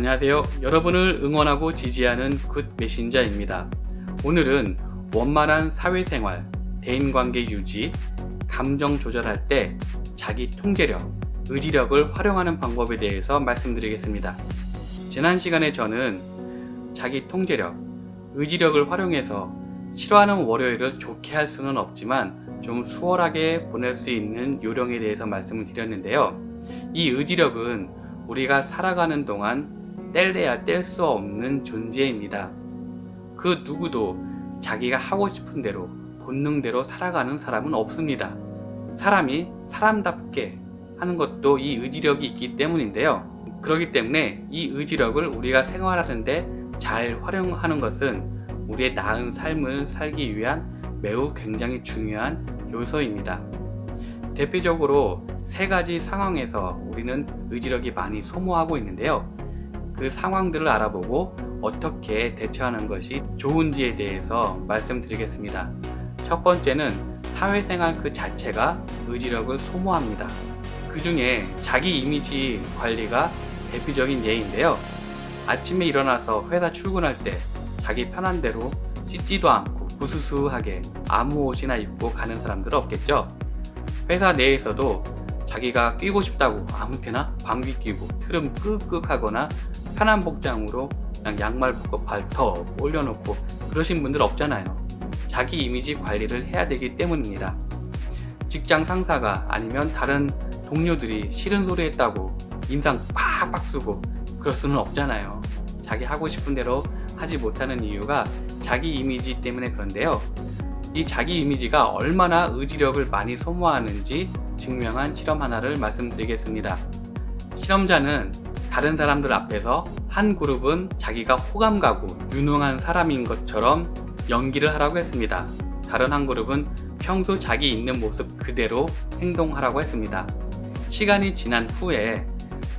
안녕하세요. 여러분을 응원하고 지지하는 굿 메신저입니다. 오늘은 원만한 사회생활, 대인관계 유지, 감정 조절할 때 자기 통제력, 의지력을 활용하는 방법에 대해서 말씀드리겠습니다. 지난 시간에 저는 자기 통제력, 의지력을 활용해서 싫어하는 월요일을 좋게 할 수는 없지만 좀 수월하게 보낼 수 있는 요령에 대해서 말씀을 드렸는데요. 이 의지력은 우리가 살아가는 동안 뗄래야 뗄 수 없는 존재입니다. 그 누구도 자기가 하고 싶은 대로 본능대로 살아가는 사람은 없습니다. 사람이 사람답게 하는 것도 이 의지력이 있기 때문인데요. 그렇기 때문에 이 의지력을 우리가 생활하는데 잘 활용하는 것은 우리의 나은 삶을 살기 위한 매우 굉장히 중요한 요소입니다. 대표적으로 세 가지 상황에서 우리는 의지력이 많이 소모하고 있는데요. 그 상황들을 알아보고 어떻게 대처하는 것이 좋은지에 대해서 말씀드리겠습니다. 첫 번째는 사회생활 그 자체가 의지력을 소모합니다. 그 중에 자기 이미지 관리가 대표적인 예인데요. 아침에 일어나서 회사 출근할 때 자기 편한 대로 씻지도 않고 부수수하게 아무 옷이나 입고 가는 사람들은 없겠죠. 회사 내에서도 자기가 끼고 싶다고 아무 때나 방귀 끼고 트름 끄끄 하거나 편한 복장으로 그냥 양말 벗고 발터 올려놓고 그러신 분들 없잖아요. 자기 이미지 관리를 해야 되기 때문입니다. 직장 상사가 아니면 다른 동료들이 싫은 소리 했다고 인상 빡빡 쓰고 그럴 수는 없잖아요. 자기 하고 싶은 대로 하지 못하는 이유가 자기 이미지 때문에 그런데요. 이 자기 이미지가 얼마나 의지력을 많이 소모하는지 증명한 실험 하나를 말씀드리겠습니다. 실험자는 다른 사람들 앞에서 한 그룹은 자기가 호감 가고 유능한 사람인 것처럼 연기를 하라고 했습니다. 다른 한 그룹은 평소 자기 있는 모습 그대로 행동하라고 했습니다. 시간이 지난 후에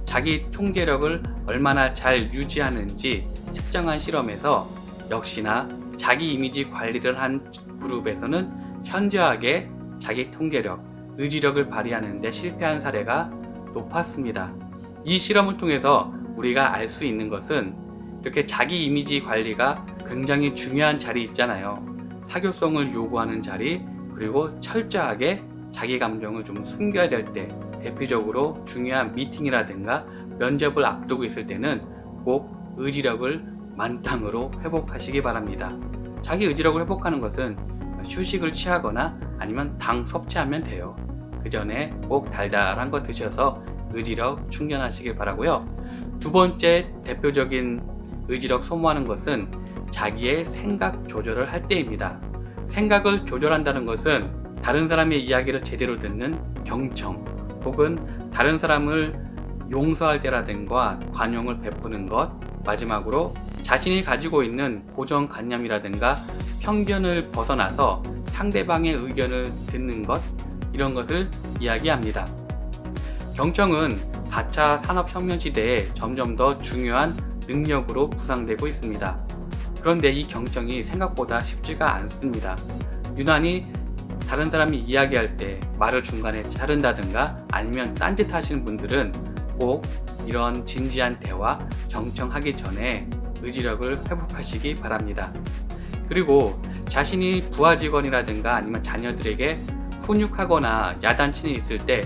자기 통제력을 얼마나 잘 유지하는지 측정한 실험에서 역시나 자기 이미지 관리를 한 그룹에서는 현저하게 자기 통제력, 의지력을 발휘하는 데 실패한 사례가 높았습니다. 이 실험을 통해서 우리가 알 수 있는 것은 이렇게 자기 이미지 관리가 굉장히 중요한 자리 있잖아요. 사교성을 요구하는 자리, 그리고 철저하게 자기 감정을 좀 숨겨야 될 때, 대표적으로 중요한 미팅이라든가 면접을 앞두고 있을 때는 꼭 의지력을 만땅으로 회복하시기 바랍니다. 자기 의지력을 회복하는 것은 휴식을 취하거나 아니면 당 섭취하면 돼요. 그 전에 꼭 달달한 거 드셔서 의지력 충전하시길 바라고요. 두 번째 대표적인 의지력 소모하는 것은 자기의 생각 조절을 할 때입니다. 생각을 조절한다는 것은 다른 사람의 이야기를 제대로 듣는 경청 혹은 다른 사람을 용서할 때라든가 관용을 베푸는 것 마지막으로 자신이 가지고 있는 고정관념이라든가 편견을 벗어나서 상대방의 의견을 듣는 것 이런 것을 이야기합니다. 경청은 4차 산업혁명 시대에 점점 더 중요한 능력으로 부상되고 있습니다. 그런데 이 경청이 생각보다 쉽지가 않습니다. 유난히 다른 사람이 이야기할 때 말을 중간에 자른다든가 아니면 딴짓 하시는 분들은 꼭 이런 진지한 대화 경청하기 전에 의지력을 회복하시기 바랍니다. 그리고 자신이 부하 직원이라든가 아니면 자녀들에게 훈육하거나 야단치는 있을 때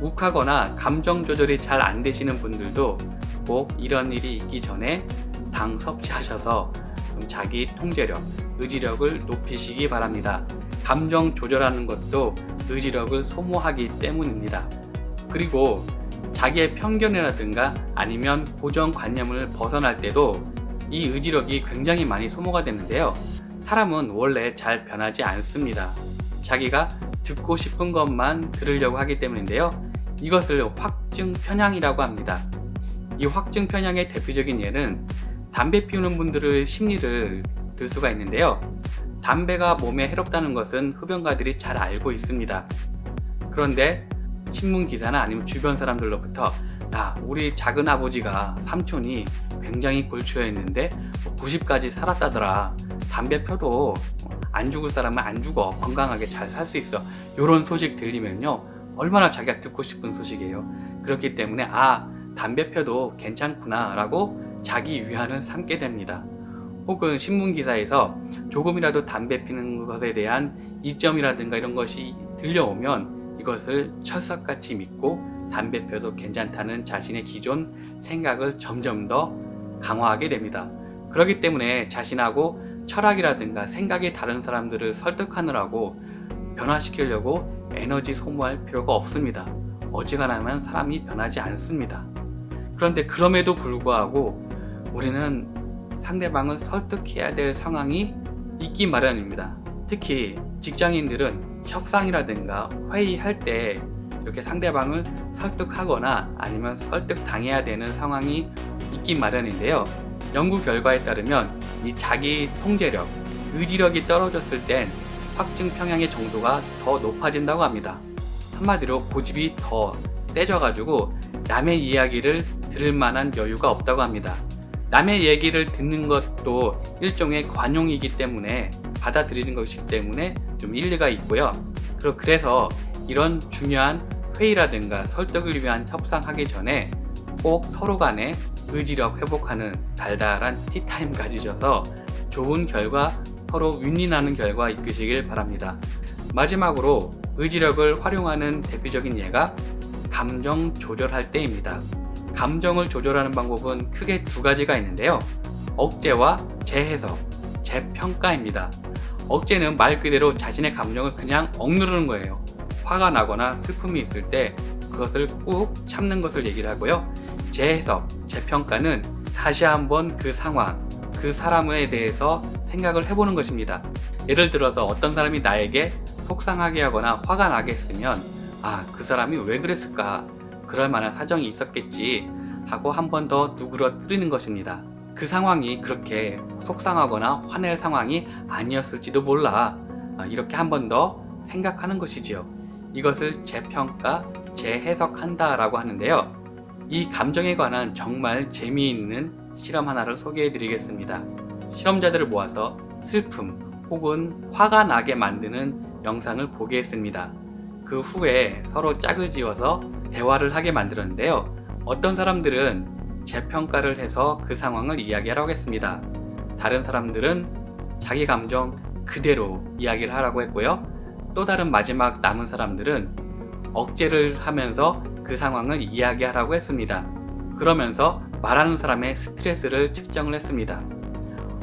욱하거나 감정 조절이 잘 안 되시는 분들도 꼭 이런 일이 있기 전에 당 섭취하셔서 좀 자기 통제력, 의지력을 높이시기 바랍니다. 감정 조절하는 것도 의지력을 소모하기 때문입니다. 그리고 자기의 편견이라든가 아니면 고정관념을 벗어날 때도 이 의지력이 굉장히 많이 소모가 되는데요. 사람은 원래 잘 변하지 않습니다. 자기가 듣고 싶은 것만 들으려고 하기 때문인데요. 이것을 확증 편향이라고 합니다. 이 확증 편향의 대표적인 예는 담배 피우는 분들의 심리를 들 수가 있는데요. 담배가 몸에 해롭다는 것은 흡연가들이 잘 알고 있습니다. 그런데 신문 기사나 아니면 주변 사람들로부터 야, 우리 작은 아버지가 삼촌이 굉장히 골초였는데 90까지 살았다더라. 담배 펴도 안 죽을 사람은 안 죽어. 건강하게 잘 살 수 있어. 이런 소식 들리면요. 얼마나 자기가 듣고 싶은 소식이에요. 그렇기 때문에 아, 담배 펴도 괜찮구나 라고 자기 위안을 삼게 됩니다. 혹은 신문 기사에서 조금이라도 담배 피는 것에 대한 이점이라든가 이런 것이 들려오면 이것을 철석같이 믿고 담배 펴도 괜찮다는 자신의 기존 생각을 점점 더 강화하게 됩니다. 그렇기 때문에 자신하고 철학이라든가 생각이 다른 사람들을 설득하느라고 변화시키려고 에너지 소모할 필요가 없습니다. 어지간하면 사람이 변하지 않습니다. 그런데 그럼에도 불구하고 우리는 상대방을 설득해야 될 상황이 있기 마련입니다. 특히 직장인들은 협상이라든가 회의할 때 이렇게 상대방을 설득하거나 아니면 설득당해야 되는 상황이 있기 마련인데요. 연구 결과에 따르면 이 자기 통제력, 의지력이 떨어졌을 땐 확증 평양의 정도가 더 높아진다고 합니다. 한마디로 고집이 더 세져가지고 남의 이야기를 들을 만한 여유가 없다고 합니다. 남의 얘기를 듣는 것도 일종의 관용이기 때문에 받아들이는 것이기 때문에 좀 일리가 있고요. 그래서 이런 중요한 회의라든가 설득을 위한 협상하기 전에 꼭 서로 간에 의지력 회복하는 달달한 티타임 가지셔서 좋은 결과 서로 윈윈하는 결과 이끄시길 바랍니다. 마지막으로 의지력을 활용하는 대표적인 예가 감정 조절할 때입니다. 감정을 조절하는 방법은 크게 두 가지가 있는데요. 억제와 재해석, 재평가입니다. 억제는 말 그대로 자신의 감정을 그냥 억누르는 거예요. 화가 나거나 슬픔이 있을 때 그것을 꾹 참는 것을 얘기를 하고요. 재해석, 재평가는 다시 한번 그 상황, 그 사람에 대해서 생각을 해보는 것입니다. 예를 들어서 어떤 사람이 나에게 속상하게 하거나 화가 나게 했으면 아, 그 사람이 왜 그랬을까? 그럴 만한 사정이 있었겠지 하고 한 번 더 누그러뜨리는 것입니다. 그 상황이 그렇게 속상하거나 화낼 상황이 아니었을지도 몰라. 아, 이렇게 한 번 더 생각하는 것이지요. 이것을 재평가, 재해석한다 라고 하는데요. 이 감정에 관한 정말 재미있는 실험 하나를 소개해 드리겠습니다. 실험자들을 모아서 슬픔 혹은 화가 나게 만드는 영상을 보게 했습니다. 그 후에 서로 짝을 지어서 대화를 하게 만들었는데요. 어떤 사람들은 재평가를 해서 그 상황을 이야기하라고 했습니다. 다른 사람들은 자기 감정 그대로 이야기를 하라고 했고요. 또 다른 마지막 남은 사람들은 억제를 하면서 그 상황을 이야기하라고 했습니다. 그러면서 말하는 사람의 스트레스를 측정을 했습니다.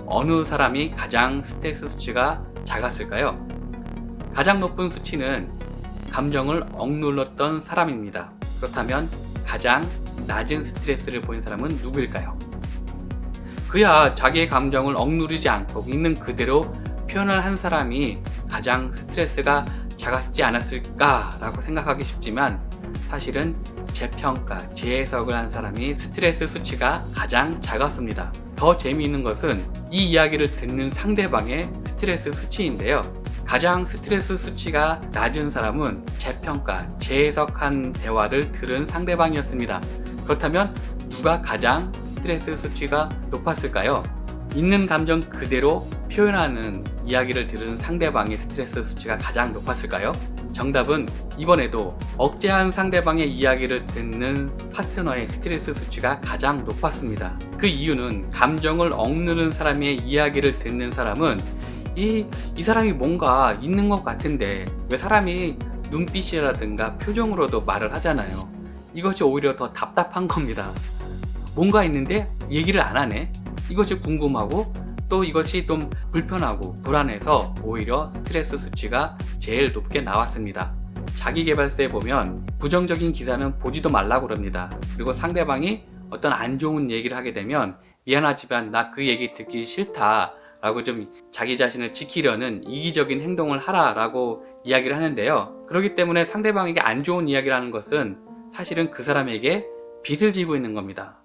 어느 사람이 가장 스트레스 수치가 작았을까요? 가장 높은 수치는 감정을 억눌렀던 사람입니다. 그렇다면 가장 낮은 스트레스를 보인 사람은 누구일까요? 그야 자기의 감정을 억누르지 않고 있는 그대로 표현을 한 사람이 가장 스트레스가 작았지 않았을까라고 생각하기 쉽지만 사실은 재평가, 재해석을 한 사람이 스트레스 수치가 가장 작았습니다. 더 재미있는 것은 이 이야기를 듣는 상대방의 스트레스 수치인데요. 가장 스트레스 수치가 낮은 사람은 재평가, 재해석한 대화를 들은 상대방이었습니다. 그렇다면 누가 가장 스트레스 수치가 높았을까요? 있는 감정 그대로 표현하는 이야기를 들은 상대방의 스트레스 수치가 가장 높았을까요? 정답은 이번에도 억제한 상대방의 이야기를 듣는 파트너의 스트레스 수치가 가장 높았습니다. 그 이유는 감정을 억누른 사람의 이야기를 듣는 사람은 이, 이 사람이 뭔가 있는 것 같은데 왜 사람이 눈빛이라든가 표정으로도 말을 하잖아요. 이것이 오히려 더 답답한 겁니다. 뭔가 있는데 얘기를 안 하네? 이것이 궁금하고 또 이것이 좀 불편하고 불안해서 오히려 스트레스 수치가 제일 높게 나왔습니다. 자기개발서에 보면 부정적인 기사는 보지도 말라고 그럽니다. 그리고 상대방이 어떤 안 좋은 얘기를 하게 되면 미안하지만 나 그 얘기 듣기 싫다 라고 좀 자기 자신을 지키려는 이기적인 행동을 하라 라고 이야기를 하는데요. 그렇기 때문에 상대방에게 안 좋은 이야기를 하는 것은 사실은 그 사람에게 빚을 지고 있는 겁니다.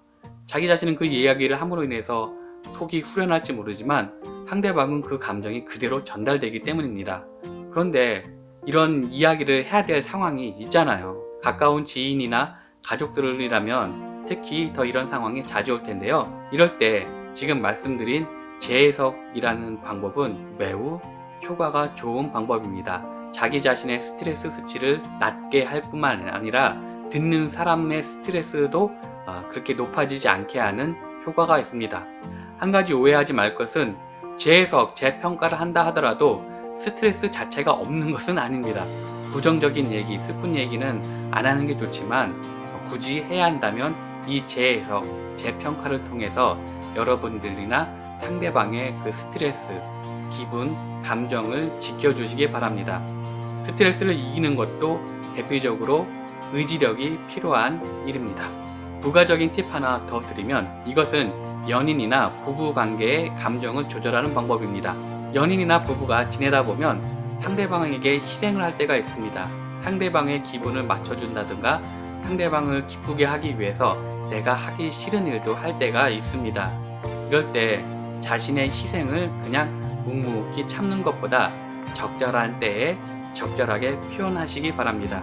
자기 자신은 그 이야기를 함으로 인해서 속이 후련할지 모르지만 상대방은 그 감정이 그대로 전달되기 때문입니다. 그런데 이런 이야기를 해야 될 상황이 있잖아요. 가까운 지인이나 가족들이라면 특히 더 이런 상황이 자주 올 텐데요. 이럴 때 지금 말씀드린 재해석이라는 방법은 매우 효과가 좋은 방법입니다. 자기 자신의 스트레스 수치를 낮게 할 뿐만 아니라 듣는 사람의 스트레스도 어, 그렇게 높아지지 않게 하는 효과가 있습니다. 한 가지 오해하지 말 것은 재해석, 재평가를 한다 하더라도 스트레스 자체가 없는 것은 아닙니다. 부정적인 얘기, 슬픈 얘기는 안 하는 게 좋지만 굳이 해야 한다면 이 재해석, 재평가를 통해서 여러분들이나 상대방의 그 스트레스, 기분, 감정을 지켜주시기 바랍니다. 스트레스를 이기는 것도 대표적으로 의지력이 필요한 일입니다. 부가적인 팁 하나 더 드리면 이것은 연인이나 부부 관계의 감정을 조절하는 방법입니다. 연인이나 부부가 지내다 보면 상대방에게 희생을 할 때가 있습니다. 상대방의 기분을 맞춰준다든가 상대방을 기쁘게 하기 위해서 내가 하기 싫은 일도 할 때가 있습니다. 이럴 때 자신의 희생을 그냥 묵묵히 참는 것보다 적절한 때에 적절하게 표현하시기 바랍니다.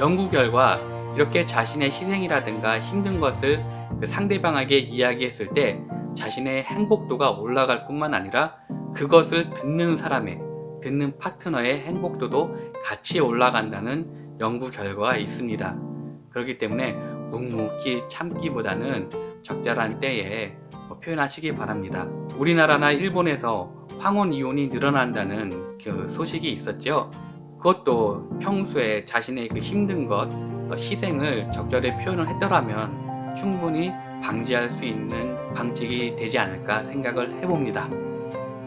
연구 결과 이렇게 자신의 희생이라든가 힘든 것을 그 상대방에게 이야기했을 때 자신의 행복도가 올라갈 뿐만 아니라 그것을 듣는 사람의, 듣는 파트너의 행복도도 같이 올라간다는 연구 결과가 있습니다. 그렇기 때문에 묵묵히 참기보다는 적절한 때에 뭐 표현하시기 바랍니다. 우리나라나 일본에서 황혼 이혼이 늘어난다는 그 소식이 있었죠. 그것도 평소에 자신의 그 힘든 것, 어, 희생을 적절히 표현을 했더라면 충분히 방지할 수 있는 방책이 되지 않을까 생각을 해봅니다.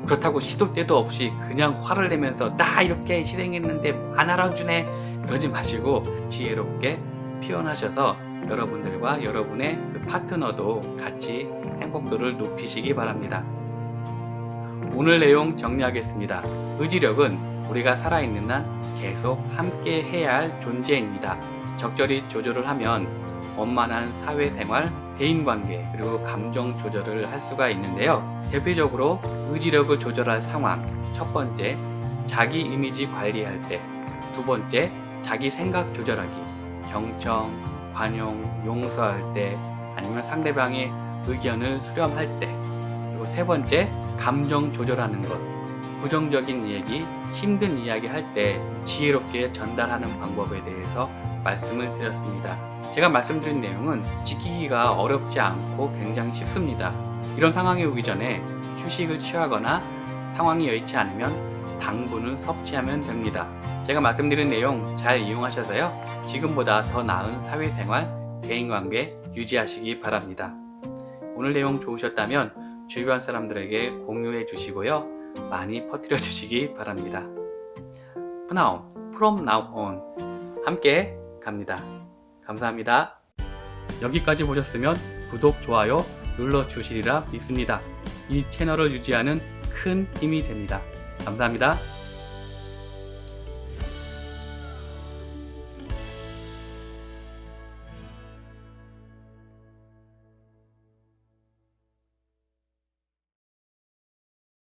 그렇다고 시도 때도 없이 그냥 화를 내면서 나 이렇게 희생했는데 안 알아주네 그러지 마시고 지혜롭게 표현하셔서 여러분들과 여러분의 그 파트너도 같이 행복도를 높이시기 바랍니다. 오늘 내용 정리하겠습니다. 의지력은 우리가 살아있는 한 계속 함께 해야 할 존재입니다. 적절히 조절을 하면 원만한 사회생활, 대인관계, 그리고 감정 조절을 할 수가 있는데요. 대표적으로 의지력을 조절할 상황. 첫 번째, 자기 이미지 관리할 때. 두 번째, 자기 생각 조절하기. 경청, 관용, 용서할 때, 아니면 상대방의 의견을 수렴할 때. 그리고 세 번째, 감정 조절하는 것. 부정적인 얘기, 힘든 이야기 할 때 지혜롭게 전달하는 방법에 대해서 말씀을 드렸습니다. 제가 말씀드린 내용은 지키기가 어렵지 않고 굉장히 쉽습니다. 이런 상황이 오기 전에 휴식을 취하거나 상황이 여의치 않으면 당분을 섭취하면 됩니다. 제가 말씀드린 내용 잘 이용하셔서요. 지금보다 더 나은 사회생활, 대인관계 유지하시기 바랍니다. 오늘 내용 좋으셨다면 주변 사람들에게 공유해 주시고요. 많이 퍼뜨려 주시기 바랍니다. now, from now on 함께 갑니다. 감사합니다. 여기까지 보셨으면 구독, 좋아요 눌러 주시리라 믿습니다. 이 채널을 유지하는 큰 힘이 됩니다. 감사합니다.